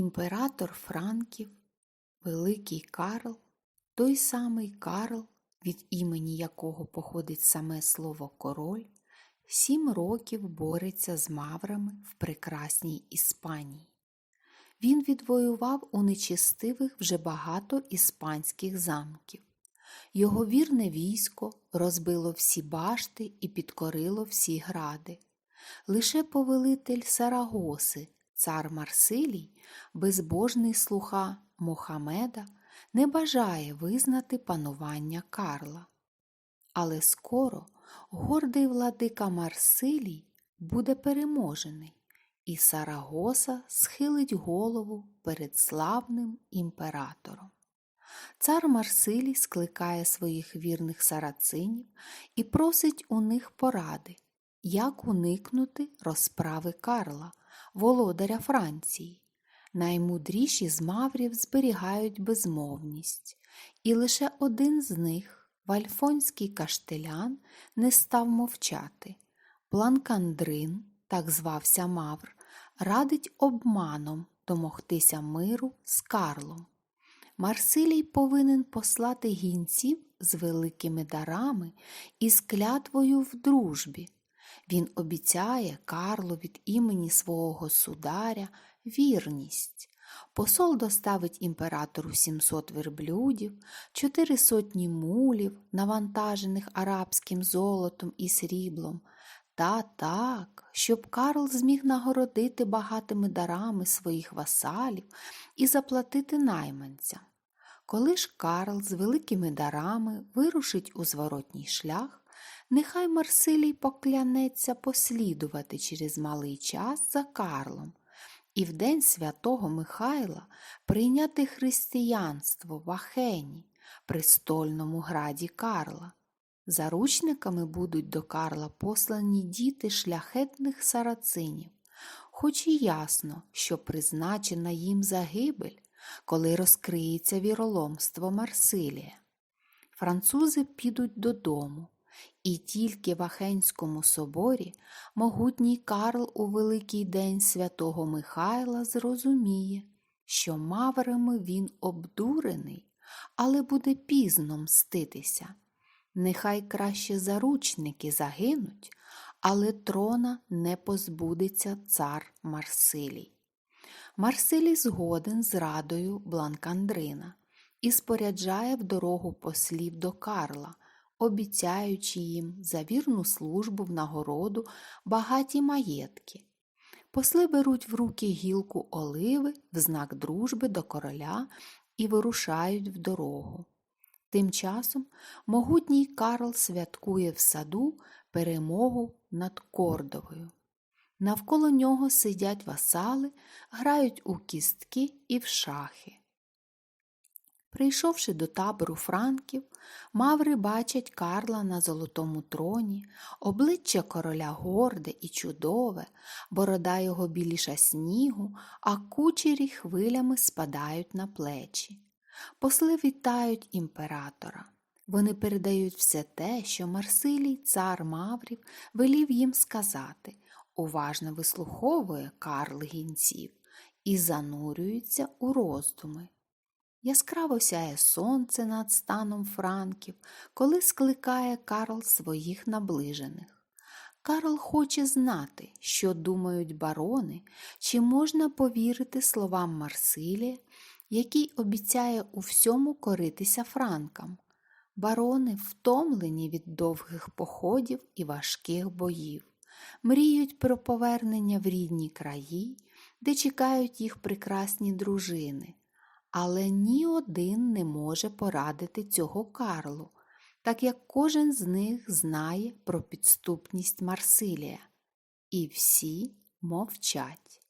Імператор Франків, Великий Карл, той самий Карл, від імені якого походить саме слово король, сім років бореться з маврами в прекрасній Іспанії. Він відвоював у нечистивих вже багато іспанських замків. Його вірне військо розбило всі башти і підкорило всі гради. Лише повелитель Сарагоси, цар Марсилій, безбожний слуха Мохамеда, не бажає визнати панування Карла. Але скоро гордий владика Марсилій буде переможений, і Сарагоса схилить голову перед славним імператором. Цар Марсилій скликає своїх вірних сарацинів і просить у них поради, як уникнути розправи Карла, володаря Франції. Наймудріші з маврів зберігають безмовність, і лише один з них, вальфонський каштелян, не став мовчати. Планкандрин, так звався Мавр, радить обманом домогтися миру з Карлом. Марсилій повинен послати гінців з великими дарами і з клятвою в дружбі. Він обіцяє Карлу від імені свого государя вірність. Посол доставить імператору 700 верблюдів, чотири сотні мулів, навантажених арабським золотом і сріблом, та так, щоб Карл зміг нагородити багатими дарами своїх васалів і заплатити найманцям. Коли ж Карл з великими дарами вирушить у зворотній шлях, нехай Марсилій поклянеться послідувати через малий час за Карлом і в день святого Михайла прийняти християнство в Ахені, престольному граді Карла. Заручниками будуть до Карла послані діти шляхетних сарацинів, хоч і ясно, що призначена їм загибель, коли розкриється віроломство Марсилія. Французи підуть додому, і тільки в Ахенському соборі могутній Карл у великий день святого Михайла зрозуміє, що маврами він обдурений, але буде пізно мститися. Нехай краще заручники загинуть, але трона не позбудеться цар Марсилій. Марсилій згоден з радою Бланкандрина і споряджає в дорогу послів до Карла, обіцяючи їм за вірну службу в нагороду багаті маєтки. Посли беруть в руки гілку оливи в знак дружби до короля і вирушають в дорогу. Тим часом могутній Карл святкує в саду перемогу над Кордовою. Навколо нього сидять васали, грають у кістки і в шахи. Прийшовши до табору франків, маври бачать Карла на золотому троні, обличчя короля горде і чудове, борода його біліша снігу, а кучері хвилями спадають на плечі. Посли вітають імператора. Вони передають все те, що Марсилій, цар Маврів, велів їм сказати, уважно вислуховує Карл гінців і занурюється у роздуми. Яскраво сяє сонце над станом франків, коли скликає Карл своїх наближених. Карл хоче знати, що думають барони, чи можна повірити словам Марсилія, який обіцяє у всьому коритися франкам. Барони втомлені від довгих походів і важких боїв, мріють про повернення в рідні краї, де чекають їх прекрасні дружини. Але ні один не може порадити цього Карлу, так як кожен з них знає про підступність Марсилія. І всі мовчать.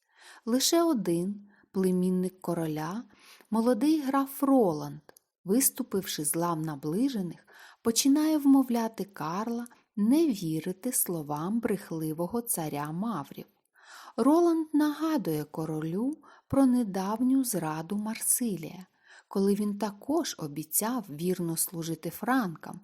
Лише один племінник короля, молодий граф Роланд, виступивши з лам наближених, починає вмовляти Карла не вірити словам брехливого царя Маврів. Роланд нагадує королю про недавню зраду Марсилія, коли він також обіцяв вірно служити франкам,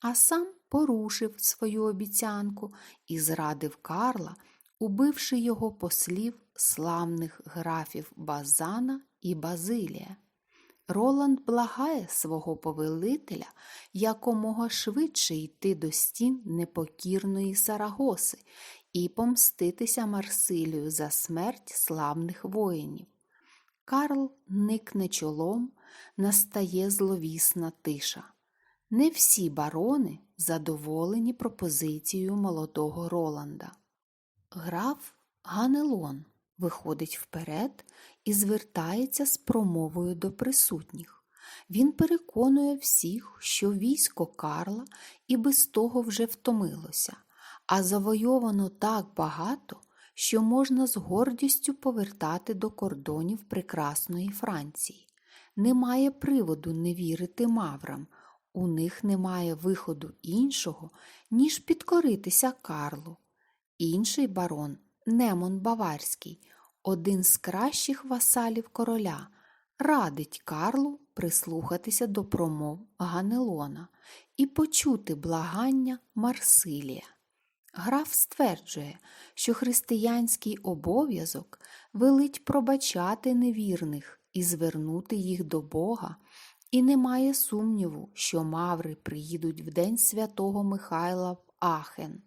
а сам порушив свою обіцянку і зрадив Карла убивши його послів славних графів Базана і Базилія. Роланд благає свого повелителя якомога швидше йти до стін непокірної Сарагоси і помститися Марсилію за смерть славних воїнів. Карл никне чолом, настає зловісна тиша. Не всі барони задоволені пропозицією молодого Роланда. Граф Ганелон виходить вперед і звертається з промовою до присутніх. Він переконує всіх, що військо Карла і без того вже втомилося, а завойовано так багато, що можна з гордістю повертати до кордонів прекрасної Франції. Немає приводу не вірити маврам, у них немає виходу іншого, ніж підкоритися Карлу. Інший барон, Немон Баварський, один з кращих васалів короля, радить Карлу прислухатися до промов Ганелона і почути благання Марсилія. Граф стверджує, що християнський обов'язок велить пробачати невірних і звернути їх до Бога, і немає сумніву, що маври приїдуть в день святого Михайла в Ахен.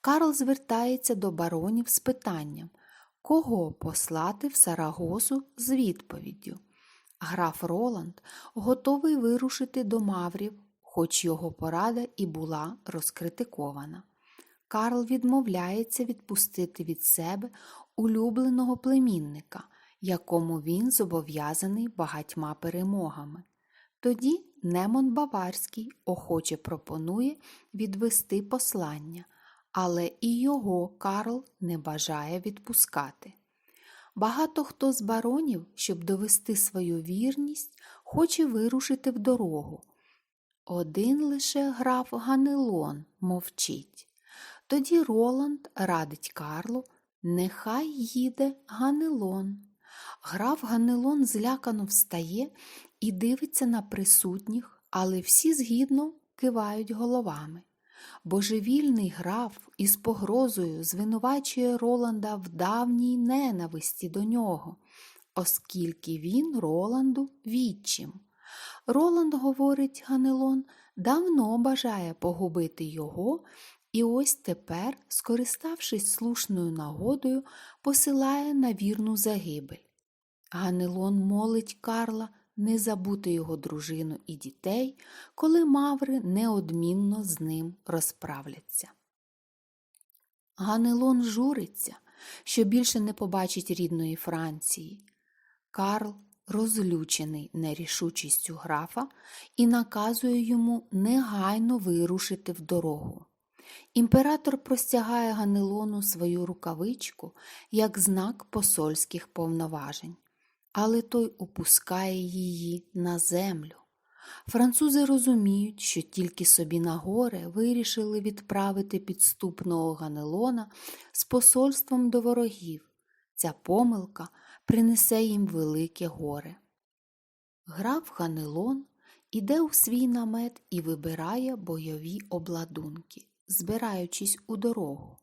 Карл звертається до баронів з питанням, кого послати в Сарагосу з відповіддю. Граф Роланд готовий вирушити до маврів, хоч його порада і була розкритикована. Карл відмовляється відпустити від себе улюбленого племінника, якому він зобов'язаний багатьма перемогами. Тоді Немон Баварський охоче пропонує відвести послання, але і його Карл не бажає відпускати. Багато хто з баронів, щоб довести свою вірність, хоче вирушити в дорогу. Один лише граф Ганелон мовчить. Тоді Роланд радить Карлу, нехай їде Ганелон. Граф Ганелон злякано встає і дивиться на присутніх, але всі згідно кивають головами. Божевільний граф із погрозою звинувачує Роланда в давній ненависті до нього, оскільки він Роланду відчим. Роланд, говорить Ганелон, давно бажає погубити його, і ось тепер, скориставшись слушною нагодою, посилає на вірну загибель. Ганелон молить Карла не забути його дружину і дітей, коли маври неодмінно з ним розправляться. Ганелон журиться, що більше не побачить рідної Франції. Карл розлючений нерішучістю графа і наказує йому негайно вирушити в дорогу. Імператор простягає Ганелону свою рукавичку як знак посольських повноважень але той опускає її на землю. Французи розуміють, що тільки собі на горе вирішили відправити підступного Ганелона з посольством до ворогів. Ця помилка принесе їм велике горе. Граф Ганелон іде у свій намет і вибирає бойові обладунки, збираючись у дорогу.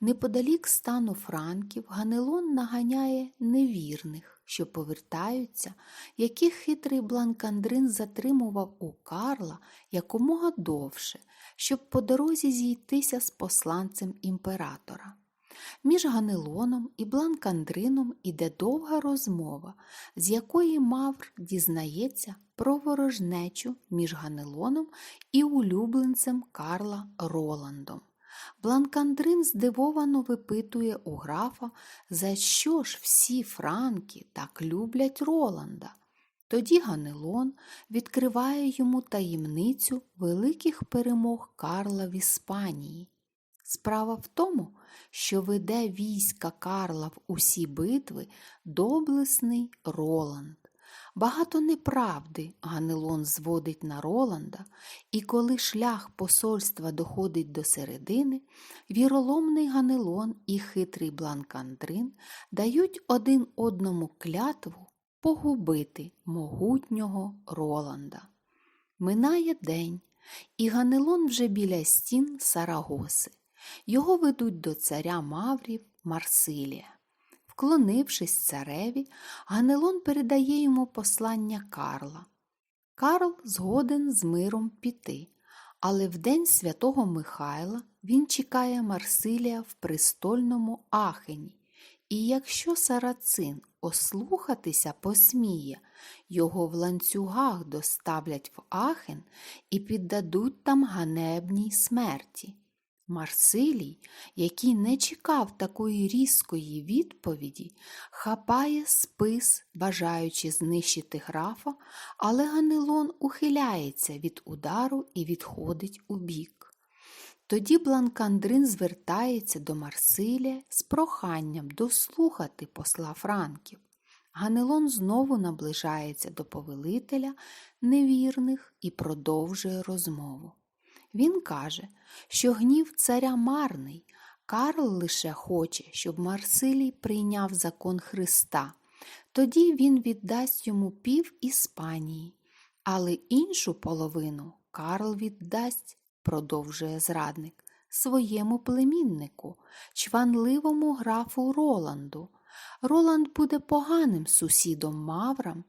Неподалік стану франків Ганелон наганяє невірних що повертаються, яких хитрий Бланкандрин затримував у Карла якомога довше, щоб по дорозі зійтися з посланцем імператора. Між Ганелоном і Бланкандрином іде довга розмова, з якої Мавр дізнається про ворожнечу між Ганелоном і улюбленцем Карла Роландом. Бланкандрин здивовано випитує у графа, за що ж всі франки так люблять Роланда. Тоді Ганелон відкриває йому таємницю великих перемог Карла в Іспанії. Справа в тому, що веде війська Карла в усі битви доблесний Роланд. Багато неправди Ганелон зводить на Роланда, і коли шлях посольства доходить до середини, віроломний Ганелон і хитрий Бланкандрин дають один одному клятву погубити могутнього Роланда. Минає день, і Ганелон вже біля стін Сарагоси. Його ведуть до царя Маврів Марсилія. Вклонившись цареві, Ганелон передає йому послання Карла. Карл згоден з миром піти, але в день святого Михайла він чекає Марсилія в престольному Ахені, і якщо сарацин ослухатися посміє, його в ланцюгах доставлять в Ахен і піддадуть там ганебній смерті. Марсилій, який не чекав такої різкої відповіді, хапає спис, бажаючи знищити графа, але Ганилон ухиляється від удару і відходить у бік. Тоді Бланкандрин звертається до Марсилія з проханням дослухати посла Франків. Ганелон знову наближається до повелителя невірних і продовжує розмову. Він каже, що гнів царя марний, Карл лише хоче, щоб Марсилій прийняв закон Христа. Тоді він віддасть йому пів Іспанії, але іншу половину Карл віддасть, продовжує зрадник, своєму племіннику, чванливому графу Роланду. Роланд буде поганим сусідом Маврам,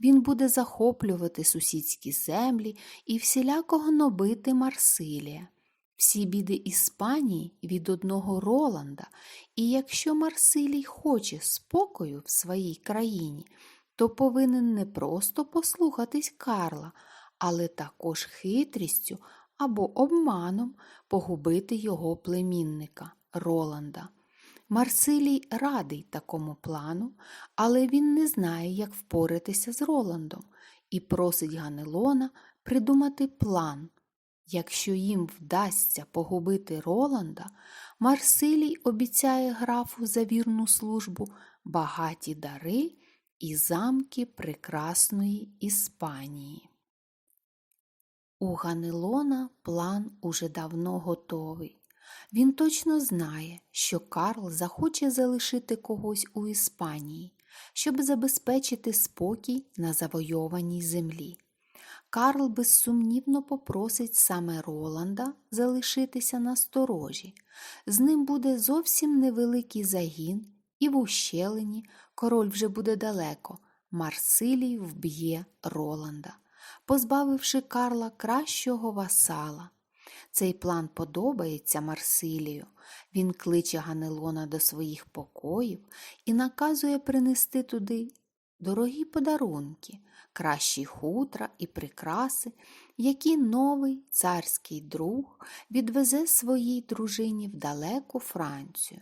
він буде захоплювати сусідські землі і всіляко гнобити Марсилія. Всі біди Іспанії від одного Роланда, і якщо Марсилій хоче спокою в своїй країні, то повинен не просто послухатись Карла, але також хитрістю або обманом погубити його племінника Роланда. Марсилій радий такому плану, але він не знає, як впоратися з Роландом, і просить Ганелона придумати план. Якщо їм вдасться погубити Роланда, Марсилій обіцяє графу за вірну службу багаті дари і замки прекрасної Іспанії. У Ганелона план уже давно готовий. Він точно знає, що Карл захоче залишити когось у Іспанії, щоб забезпечити спокій на завойованій землі. Карл безсумнівно попросить саме Роланда залишитися на сторожі. З ним буде зовсім невеликий загін, і в ущелині король вже буде далеко. Марсилій вб'є Роланда, позбавивши Карла кращого васала. Цей план подобається Марсилію. Він кличе Ганелона до своїх покоїв і наказує принести туди дорогі подарунки, кращі хутра і прикраси, які новий царський друг відвезе своїй дружині в далеку Францію.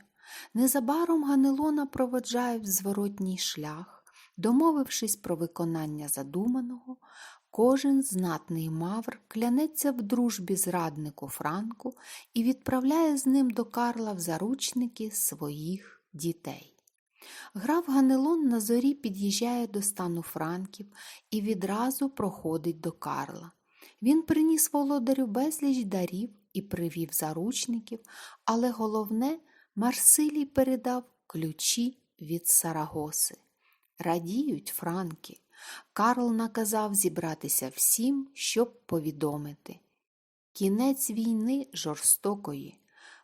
Незабаром Ганелона проводжає в зворотній шлях, домовившись про виконання задуманого, Кожен знатний мавр клянеться в дружбі зраднику Франку і відправляє з ним до Карла в заручники своїх дітей. Граф Ганелон на зорі під'їжджає до стану Франків і відразу проходить до Карла. Він приніс володарю безліч дарів і привів заручників, але головне, Марсилій передав ключі від Сарагоси. Радіють Франки. Карл наказав зібратися всім, щоб повідомити. Кінець війни жорстокої.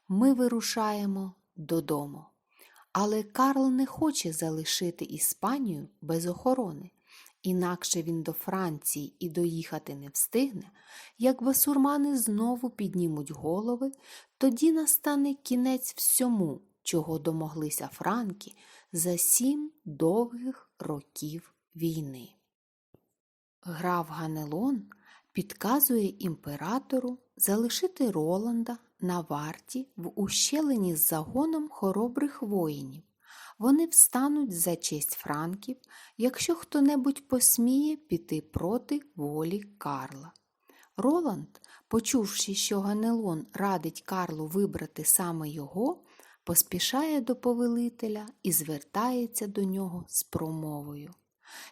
Ми вирушаємо додому. Але Карл не хоче залишити Іспанію без охорони, інакше він до Франції і доїхати не встигне. Як басурмани знову піднімуть голови, тоді настане кінець всьому, чого домоглися Франки за сім довгих років війни. Граф Ганелон підказує імператору залишити Роланда на варті в ущелині з загоном хоробрих воїнів. Вони встануть за честь франків, якщо хто-небудь посміє піти проти волі Карла. Роланд, почувши, що Ганелон радить Карлу вибрати саме його, поспішає до повелителя і звертається до нього з промовою.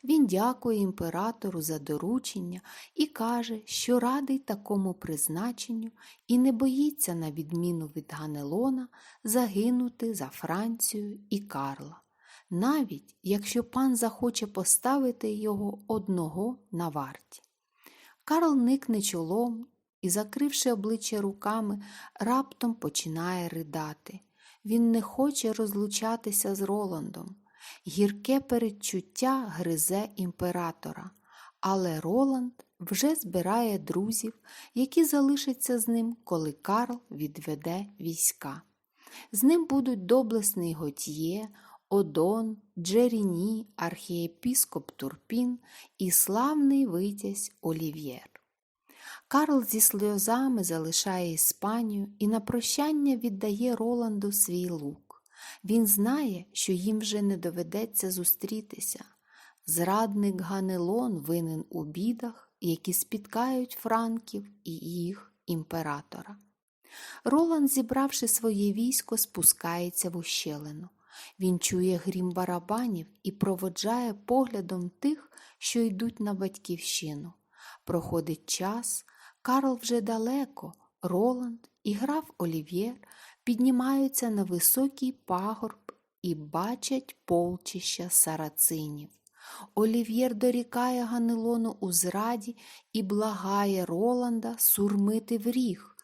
Він дякує імператору за доручення і каже, що радий такому призначенню і не боїться, на відміну від Ганелона, загинути за Францію і Карла, навіть якщо пан захоче поставити його одного на варті. Карл никне чолом і, закривши обличчя руками, раптом починає ридати. Він не хоче розлучатися з Роландом. Гірке передчуття гризе імператора, але Роланд вже збирає друзів, які залишаться з ним, коли Карл відведе війська. З ним будуть доблесний Готьє, Одон, Джеріні, архієпіскоп Турпін і славний витязь Олів'єр. Карл зі сльозами залишає Іспанію і на прощання віддає Роланду свій лук. Він знає, що їм вже не доведеться зустрітися. Зрадник Ганелон винен у бідах, які спіткають франків і їх імператора. Роланд, зібравши своє військо, спускається в ущелину. Він чує грім барабанів і проводжає поглядом тих, що йдуть на батьківщину. Проходить час, Карл вже далеко, Роланд і граф Олів'єр піднімаються на високий пагорб і бачать полчища сарацинів. Олів'єр дорікає Ганелону у зраді і благає Роланда сурмити в ріг.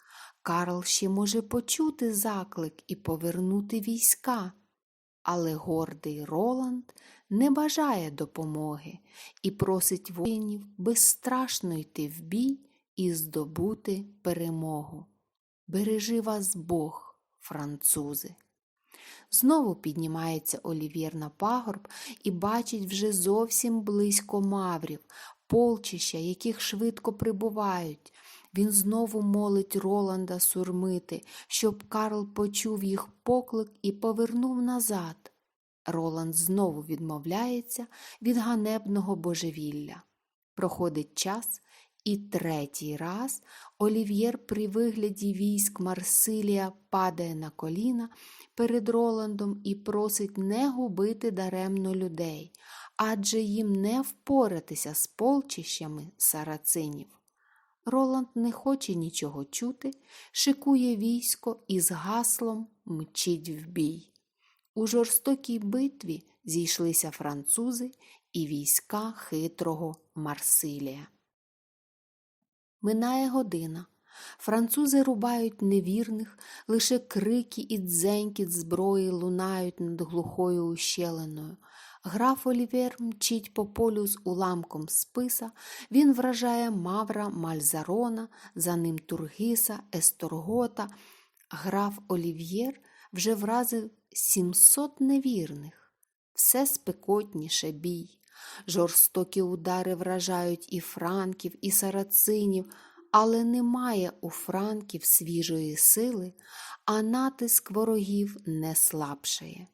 Карл ще може почути заклик і повернути війська. Але гордий Роланд не бажає допомоги і просить воїнів безстрашно йти в бій і здобути перемогу. Бережи вас Бог, французи. Знову піднімається Олів'єр на пагорб і бачить вже зовсім близько маврів, полчища, яких швидко прибувають. Він знову молить Роланда сурмити, щоб Карл почув їх поклик і повернув назад. Роланд знову відмовляється від ганебного божевілля. Проходить час, і третій раз Олів'єр при вигляді військ Марсилія падає на коліна перед Роландом і просить не губити даремно людей, адже їм не впоратися з полчищами сарацинів. Роланд не хоче нічого чути, шикує військо і з гаслом мчить в бій. У жорстокій битві зійшлися французи і війська хитрого Марсилія. Минає година. Французи рубають невірних, лише крики і дзенькіт зброї лунають над глухою ущелиною. Граф Олівер мчить по полю з уламком списа, він вражає Мавра Мальзарона, за ним Тургиса, Есторгота. Граф Олів'єр вже вразив 700 невірних. Все спекотніше бій. Жорстокі удари вражають і франків, і сарацинів, але немає у франків свіжої сили, а натиск ворогів не слабшає.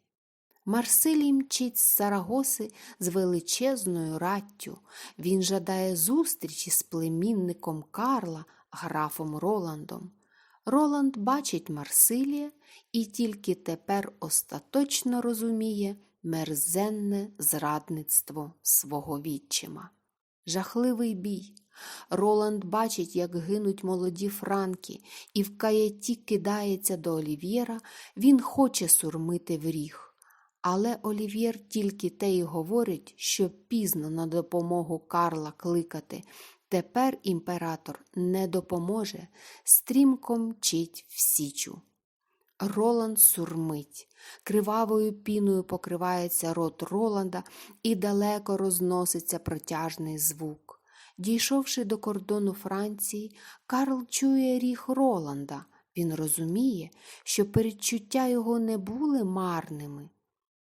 Марсилій мчить з Сарагоси з величезною раттю. Він жадає зустрічі з племінником Карла, графом Роландом. Роланд бачить Марсилія і тільки тепер остаточно розуміє мерзенне зрадництво свого відчима. Жахливий бій. Роланд бачить, як гинуть молоді франки, і в каяті кидається до Олів'єра, він хоче сурмити в ріг. Але Олів'єр тільки те й говорить, що пізно на допомогу Карла кликати. Тепер імператор не допоможе, стрімко мчить в січу. Роланд сурмить. Кривавою піною покривається рот Роланда і далеко розноситься протяжний звук. Дійшовши до кордону Франції, Карл чує ріг Роланда. Він розуміє, що передчуття його не були марними.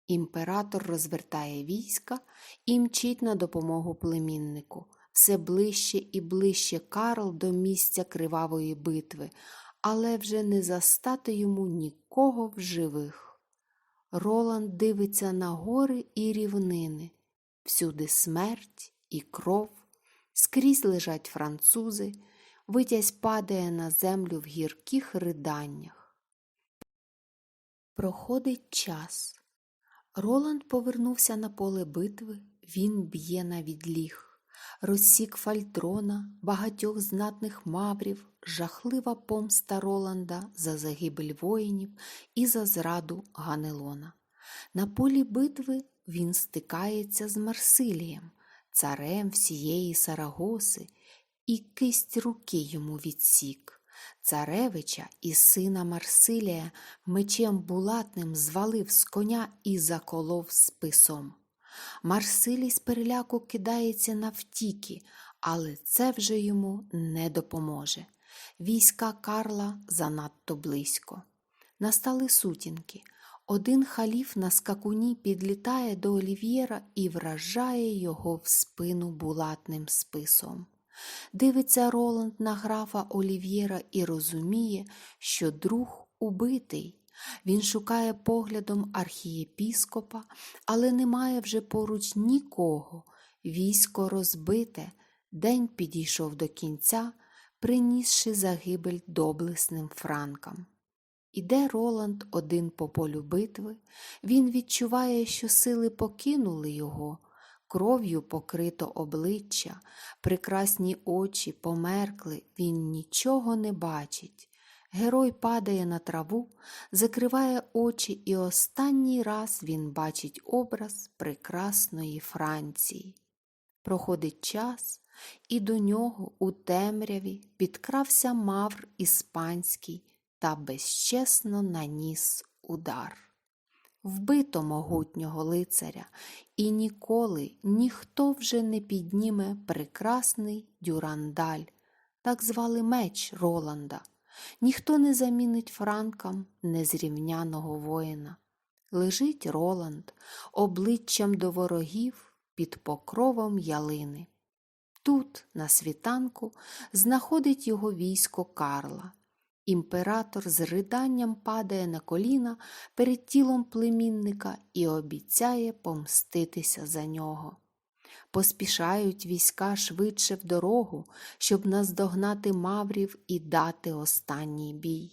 Імператор розвертає війська і мчить на допомогу племіннику. Все ближче і ближче Карл до місця кривавої битви, але вже не застати йому нікого в живих. Роланд дивиться на гори і рівнини, всюди смерть і кров, скрізь лежать французи, витязь падає на землю в гірких риданнях. Проходить час. Роланд повернувся на поле битви, він б'є на відліг. Розсік фальтрона, багатьох знатних маврів, жахлива помста Роланда за загибель воїнів і за зраду Ганелона. На полі битви він стикається з Марсилієм, царем всієї Сарагоси, і кисть руки йому відсік. царевича і сина Марсилія мечем булатним звалив з коня і заколов списом. Марсилій з переляку кидається навтіки, але це вже йому не допоможе. Війська Карла занадто близько. Настали сутінки. Один халіф на скакуні підлітає до Олів'єра і вражає його в спину булатним списом. Дивиться Роланд на графа Олів'єра і розуміє, що друг убитий. Він шукає поглядом архієпіскопа, але немає вже поруч нікого. Військо розбите, день підійшов до кінця, принісши загибель доблесним франкам. Іде Роланд один по полю битви, він відчуває, що сили покинули його, кров'ю покрито обличчя, прекрасні очі померкли, він нічого не бачить. Герой падає на траву, закриває очі, і останній раз він бачить образ прекрасної Франції. Проходить час, і до нього у темряві підкрався мавр іспанський та безчесно наніс удар. Вбито могутнього лицаря, і ніколи ніхто вже не підніме прекрасний дюрандаль, так звали меч Роланда. Ніхто не замінить франкам незрівняного воїна. Лежить Роланд обличчям до ворогів під покровом ялини. Тут, на світанку, знаходить його військо Карла. Імператор з риданням падає на коліна перед тілом племінника і обіцяє помститися за нього. Поспішають війська швидше в дорогу, щоб наздогнати маврів і дати останній бій.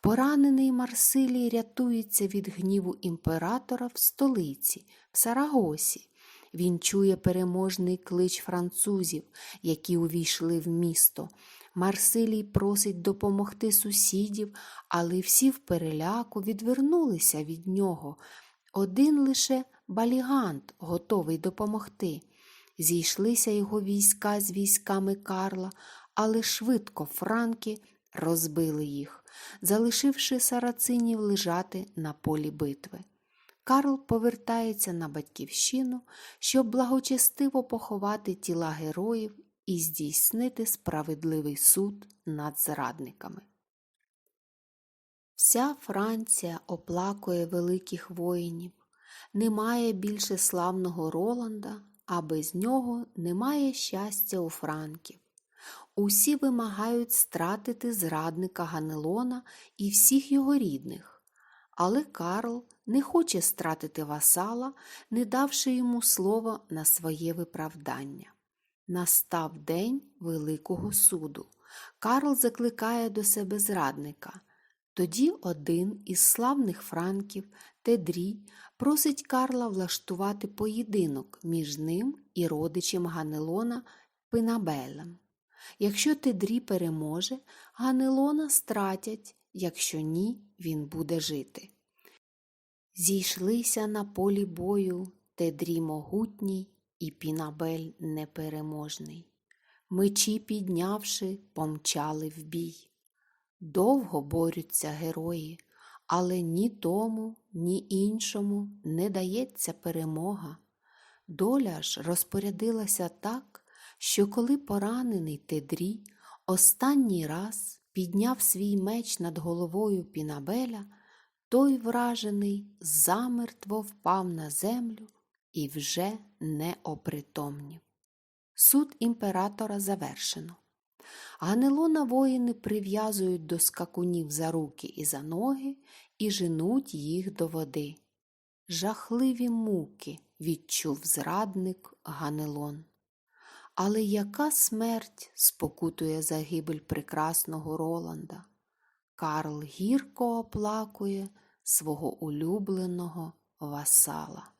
Поранений Марсилій рятується від гніву імператора в столиці, в Сарагосі. Він чує переможний клич французів, які увійшли в місто. Марсилій просить допомогти сусідів, але всі в переляку відвернулися від нього. Один лише балігант готовий допомогти. Зійшлися його війська з військами Карла, але швидко франки розбили їх, залишивши сарацинів лежати на полі битви. Карл повертається на батьківщину, щоб благочестиво поховати тіла героїв і здійснити справедливий суд над зрадниками. Вся Франція оплакує великих воїнів. Немає більше славного Роланда, а без нього немає щастя у франків. Усі вимагають стратити зрадника Ганелона і всіх його рідних, але Карл не хоче стратити васала, не давши йому слова на своє виправдання. Настав день Великого суду. Карл закликає до себе зрадника. Тоді один із славних франків, Тедрі, просить Карла влаштувати поєдинок між ним і родичем Ганелона Пинабелем. Якщо Тедрі переможе, Ганелона стратять, якщо ні, він буде жити. Зійшлися на полі бою Тедрі могутній і Пінабель непереможний. Мечі піднявши, помчали в бій. Довго борються герої, але ні тому, ні іншому не дається перемога. Доля ж розпорядилася так, що коли поранений Тедрі останній раз підняв свій меч над головою Пінабеля, той вражений замертво впав на землю і вже не опритомнів. Суд імператора завершено. Ганелона воїни прив'язують до скакунів за руки і за ноги і женуть їх до води. Жахливі муки відчув зрадник Ганелон. Але яка смерть спокутує загибель прекрасного Роланда? Карл гірко оплакує свого улюбленого васала.